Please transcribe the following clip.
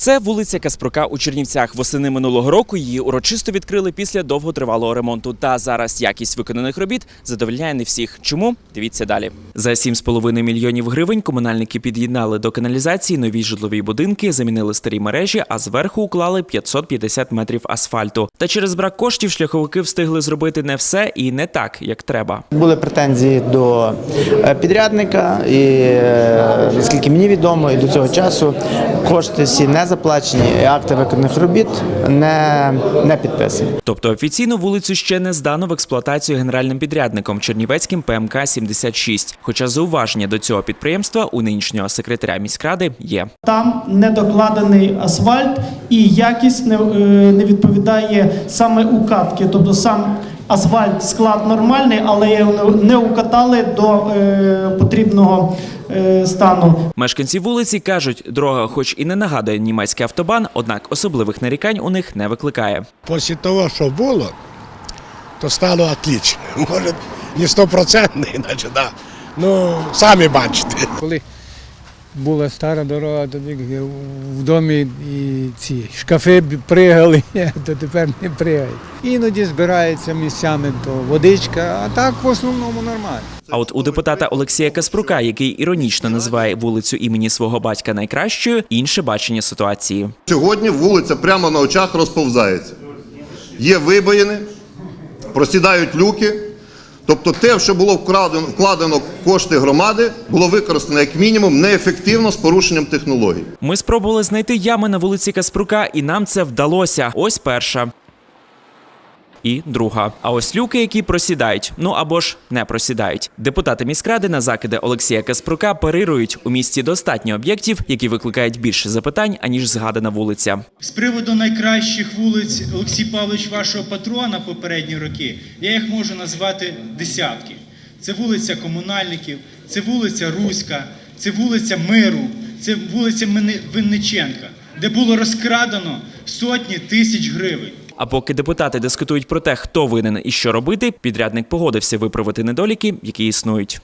Це вулиця Каспрука у Чернівцях. Восени минулого року її урочисто відкрили після довготривалого ремонту. Та зараз якість виконаних робіт задовольняє не всіх. Чому? Дивіться далі. За 7,5 мільйонів гривень комунальники під'єднали до каналізації нові житлові будинки, замінили старі мережі, а зверху уклали 550 метрів асфальту. Та через брак коштів шляховики встигли зробити не все і не так, як треба. Були претензії до е, підрядника, і е, наскільки мені відомо, і до цього часу кошти всі не заплачені, і акти виконаних робіт не, не підписані. Тобто офіційно вулицю ще не здано в експлуатацію генеральним підрядником Чернівецьким ПМК 76 Хоча зауваження до цього підприємства у нинішнього секретаря міськради є. Там не докладений асфальт і якість не, е, не відповідає саме укатки. Тобто сам асфальт склад нормальний, але не укатали до е, потрібного е, стану. Мешканці вулиці кажуть, дорога, хоч і не нагадує німецький автобан, однак особливих нарікань у них не викликає. Після того, що було, то стало отлично. Може, не стопроцентний, значить, да. Ну, самі бачите. Коли була стара дорога, тоді в домі і ці шкафи пригали, то тепер не пригають. Іноді збирається місцями то водичка, а так в основному нормально. А от у депутата Олексія Каспрука, який іронічно називає вулицю імені свого батька найкращою, інше бачення ситуації. Сьогодні вулиця прямо на очах розповзається. Є вибоїни, просідають люки. Тобто те, що було вкладено, вкладено кошти громади, було використано як мінімум неефективно з порушенням технологій. Ми спробували знайти ями на вулиці Каспрука, і нам це вдалося. Ось перша. І друга. А ось люки, які просідають, ну або ж не просідають. Депутати міськради на закиди Олексія Каспрука парирують у місті достатньо об'єктів, які викликають більше запитань, аніж згадана вулиця. З приводу найкращих вулиць Олексій Павлович, вашого патрона попередні роки, я їх можу назвати десятки. Це вулиця комунальників, це вулиця Руська, це вулиця Миру, це вулиця Винниченка, де було розкрадено сотні тисяч гривень. А поки депутати дискутують про те, хто винен і що робити, підрядник погодився виправити недоліки, які існують.